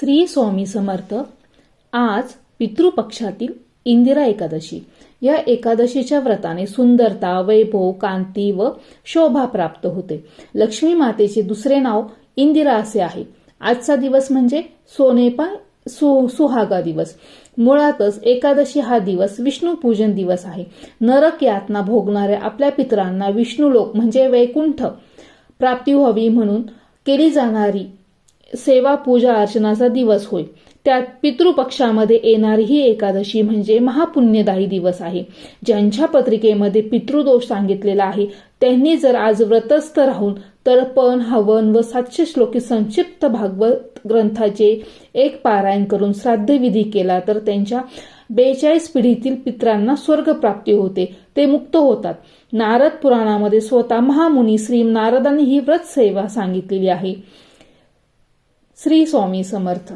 श्री स्वामी समर्थ आज पितृपक्षातील इंदिरा एकादशी. या एकादशीच्या व्रताने सुंदरता वैभव कांती व शोभा प्राप्त होते. लक्ष्मी मातेचे दुसरे नाव इंदिरा असे आहे. आजचा दिवस म्हणजे सोनेपा सु सुहागा दिवस. मुळातच एकादशी हा दिवस विष्णू पूजन दिवस आहे. नरक यातना भोगणाऱ्या आपल्या पितरांना विष्णू लोक म्हणजे वैकुंठ प्राप्ती व्हावी म्हणून केली जाणारी सेवा पूजा अर्चनाचा दिवस होय. त्यात पितृपक्षामध्ये येणारी ही एकादशी म्हणजे महापुण्यदायी दिवस आहे. ज्यांच्या पत्रिकेमध्ये पितृदोष सांगितलेला आहे त्यांनी जर आज व्रतस्थ राहून तर्पण हवन व सातशे श्लोकी संक्षिप्त भागवत ग्रंथाचे एक पारायण करून श्राद्धविधी केला तर त्यांच्या बेचाळीस पिढीतील पित्रांना स्वर्ग प्राप्ती होते. ते मुक्त होतात. नारद पुराणामध्ये स्वतः महामुनी श्री नारदांनी ही व्रत सेवा सांगितलेली आहे. श्री स्वामी समर्थ.